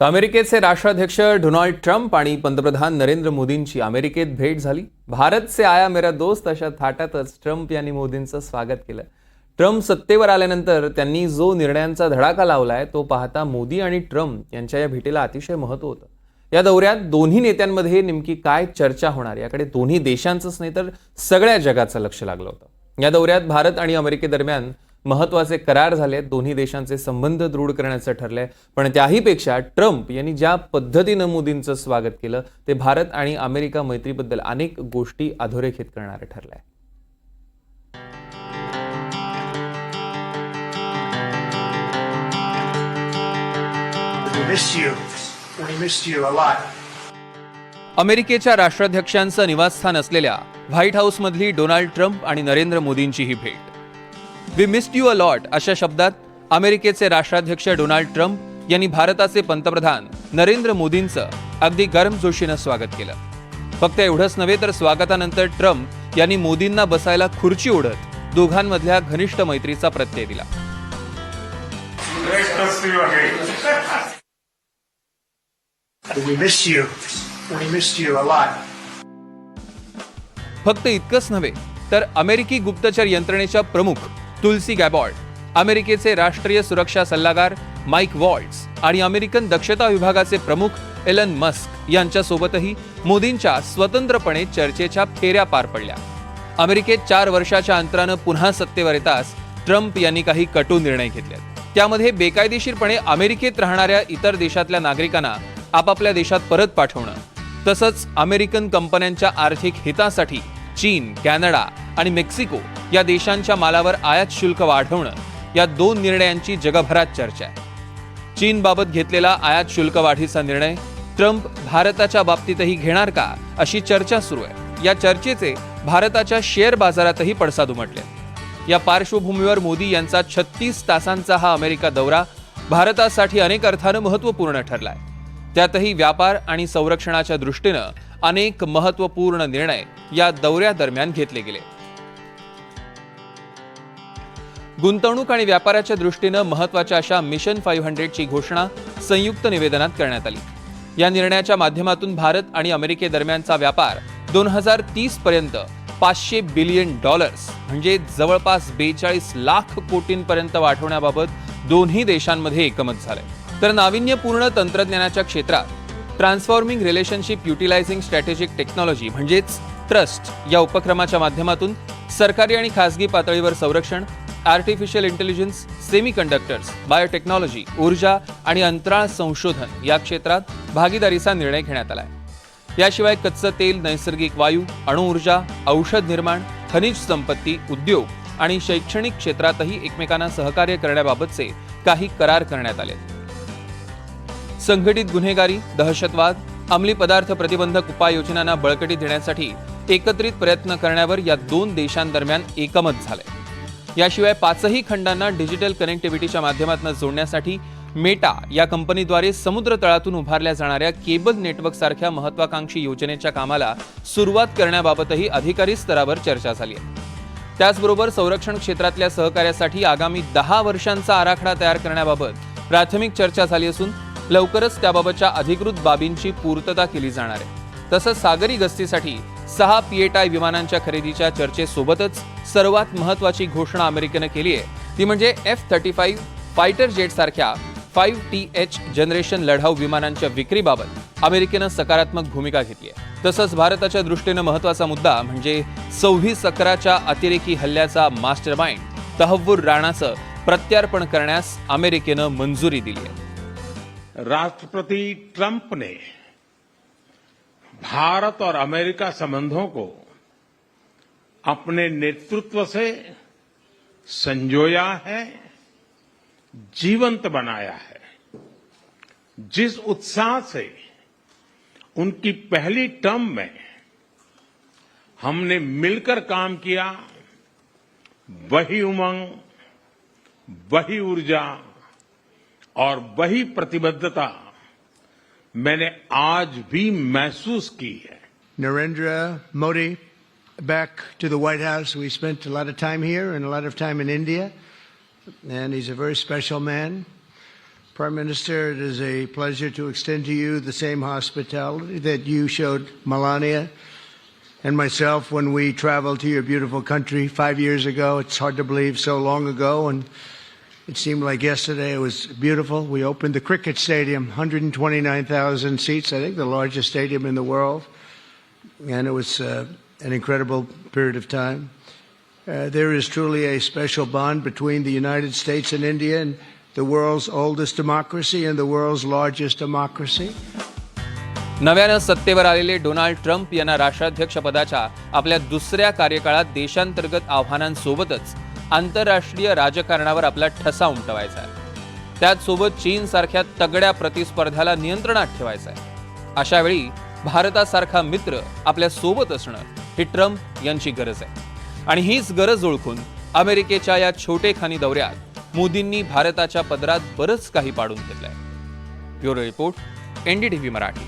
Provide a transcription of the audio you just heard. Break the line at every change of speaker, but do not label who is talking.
अमेरिकेचे राष्ट्राध्यक्ष Donald Trump आणि पंतप्रधान नरेंद्र मोदींची अमेरिकेत भेट झाली. भारत से आया मेरा दोस्त अशा थाटातच ट्रम्प यांनी मोदींचं स्वागत केलं. ट्रम्प सत्तेवर आल्यानंतर त्यांनी जो निर्णयांचा धडाका लावलाय तो पाहता मोदी आणि ट्रम्प यांच्या या भेटीला अतिशय महत्त्व होतं. या दौऱ्यात दोन्ही नेत्यांमध्ये नेमकी काय चर्चा होणार? याकडे दोन्ही देशांचंच नाही तर सगळ्या जगाचं लक्ष लागलं होतं. या दौऱ्यात भारत आणि अमेरिकेदरम्यान महत्त्वाचे करार झाले दोन्ही देशांचे संबंध दृढ करण्याचं ठरलंय. पण त्याहीपेक्षा ट्रम्प यांनी ज्या पद्धतीनं मोदींचं स्वागत केलं ते भारत आणि अमेरिका मैत्रीबद्दल अनेक गोष्टी अधोरेखित करणारं ठरलंय. अमेरिकेच्या राष्ट्राध्यक्षांचं निवासस्थान असलेल्या व्हाईट हाऊसमधली डोनाल्ड ट्रम्प आणि नरेंद्र मोदींची ही भेट. We missed you a lot अशा शब्दात अमेरिकेचे राष्ट्राध्यक्ष डोनाल्ड ट्रम्प यांनी भारताचे पंतप्रधान नरेंद्र मोदींचं अगदी गर्मजोशीनं स्वागत केलं. फक्त एवढंच नव्हे तर स्वागतानंतर ट्रम्प यांनी मोदींना बसायला खुर्ची ओढत दोघांमधल्या घनिष्ठ मैत्रीचा प्रत्यय दिला. फक्त इतकंच नव्हे तर अमेरिकी गुप्तचर यंत्रणेच्या प्रमुख तुलसी गॅबॉर्ड अमेरिकेचे राष्ट्रीय सुरक्षा सल्लागार माईक वॉल्ट्स आणि अमेरिकन दक्षता विभागाचे प्रमुख एलन मस्क यांच्यासोबतही मोदींच्या स्वतंत्रपणे चर्चेच्या फेऱ्या पार पडल्या. अमेरिकेत चार वर्षाच्या अंतरानं पुन्हा सत्तेवर येताच ट्रम्प यांनी काही कटू निर्णय घेतले त्यामध्ये बेकायदेशीरपणे अमेरिकेत राहणाऱ्या इतर देशातल्या नागरिकांना आपापल्या देशात परत पाठवणं तसंच अमेरिकन कंपन्यांच्या आर्थिक हितासाठी चीन कॅनडा आणि मेक्सिको या देशांच्या मालावर आयात शुल्क वाढवणं या दोन निर्णयांची जगभरात चर्चा आहे. चीनबाबत घेतलेला आयात शुल्क वाढीचा निर्णय ट्रम्प भारताच्या बाबतीतही घेणार का अशी चर्चा सुरू आहे. या चर्चेचे भारताच्या शेअर बाजारातही पडसाद उमटले. या पार्श्वभूमीवर मोदी यांचा छत्तीस तासांचा हा अमेरिका दौरा भारतासाठी अनेक अर्थानं महत्त्वपूर्ण ठरलाय. त्यातही व्यापार आणि संरक्षणाच्या दृष्टीनं अनेक महत्त्वपूर्ण निर्णय या दौऱ्यादरम्यान घेतले गेले. गुंतवणूक आणि व्यापाराच्या दृष्टीनं महत्त्वाच्या अशा मिशन फाईव्ह हंड्रेडची घोषणा संयुक्त निवेदनात करण्यात आली. या निर्णयाच्या माध्यमातून भारत आणि अमेरिकेदरम्यानचा व्यापार दोन हजार तीस पर्यंत पाचशे बिलियन डॉलर्स म्हणजे जवळपास बेचाळीस लाख कोटींपर्यंत वाढवण्याबाबत दोन्ही देशांमध्ये एकमत झालंय. तर नाविन्यपूर्ण तंत्रज्ञानाच्या क्षेत्रात transforming relationship utilising strategic technology म्हणजेच ट्रस्ट या उपक्रमाच्या माध्यमातून सरकारी आणि खासगी पातळीवर संरक्षण artificial intelligence semiconductors biotechnology ऊर्जा आणि अंतराळ संशोधन या क्षेत्रात भागीदारीचा निर्णय घेण्यात आला आहे याशिवाय कच्चं तेल नैसर्गिक वायू अणुऊर्जा औषध निर्माण खनिज संपत्ती उद्योग आणि शैक्षणिक क्षेत्रातही एकमेकांना सहकार्य करण्याबाबतचे काही करार करण्यात आले संघटित गुन्हेगारी दहशतवाद अंमली पदार्थ प्रतिबंधक उपाययोजनांना बळकटी देण्यासाठी एकत्रित प्रयत्न करण्यावर या दोन देशांदरम्यान एकमत झालंय. याशिवाय पाचही खंडांना डिजिटल कनेक्टिव्हिटीच्या माध्यमातून जोडण्यासाठी मेटा या कंपनीद्वारे समुद्र तळातून उभारल्या जाणाऱ्या केबल नेटवर्कसारख्या महत्वाकांक्षी योजनेच्या कामाला सुरुवात करण्याबाबतही अधिकारी स्तरावर चर्चा झाली आहे. त्याचबरोबर संरक्षण क्षेत्रातल्या सहकार्यासाठी आगामी दहा वर्षांचा आराखडा तयार करण्याबाबत प्राथमिक चर्चा झाली असून लवकरच त्याबाबतच्या अधिकृत बाबींची पूर्तता केली जाणार आहे. तसंच सागरी गस्तीसाठी सहा पीएटाय विमानांच्या खरेदीच्या चर्चेसोबतच सर्वात महत्वाची घोषणा अमेरिकेनं केली आहे. ती म्हणजे F thirty five fighter jet सारख्या फाईव्ह टी एच जनरेशन लढाऊ विमानांच्या विक्रीबाबत अमेरिकेनं सकारात्मक भूमिका घेतली आहे. तसंच भारताच्या दृष्टीनं महत्त्वाचा मुद्दा म्हणजे सव्वीस अकराच्या अतिरेकी हल्ल्याचा मास्टर माइंड तहव्वूर राणाचं प्रत्यार्पण करण्यास अमेरिकेनं मंजुरी दिली आहे.
राष्ट्रपति ट्रंप ने भारत और अमेरिका संबंधों को अपने नेतृत्व से संजोया है, जीवंत बनाया है। जिस उत्साह से उनकी पहली टर्म में हमने मिलकर काम किया, वही उमंग, वही ऊर्जा और वही प्रतिबद्धता मैंने आज भी महसूस की है
Narendra Modi back to the White House. We spent a lot of time here and a lot of time in India, and he's a very special man. Prime Minister, it is a pleasure to extend to you the same hospitality that you showed Melania and myself when we traveled to your beautiful country five years ago. It's hard to believe so long ago, and it seemed like yesterday. It was beautiful. We opened the cricket stadium, 129,000 seats, I think the largest stadium in the world, and it was uh, an incredible period of time. Uh, there is truly a special bond between the United States and India, and the world's oldest democracy and the world's largest democracy.
नव्यानं सत्तेवर आलेले Donald Trump यांना राष्ट्राध्यक्षपदाच्या आपल्या दुसऱ्या कार्यकाळात देशांतर्गत आव्हानांसोबतच आंतरराष्ट्रीय राजकारणावर आपला ठसा उमटवायचा आहे. त्याचसोबत चीनसारख्या तगड्या प्रतिस्पर्ध्याला नियंत्रणात ठेवायचं आहे. अशा वेळी भारतासारखा मित्र आपल्यासोबत असणं ही ट्रम्प यांची गरज आहे. आणि हीच गरज ओळखून अमेरिकेच्या या छोटेखानी दौऱ्यात मोदींनी भारताच्या पदरात बरंच काही पाडून घेतलंय. Bureau report NDTV Marathi.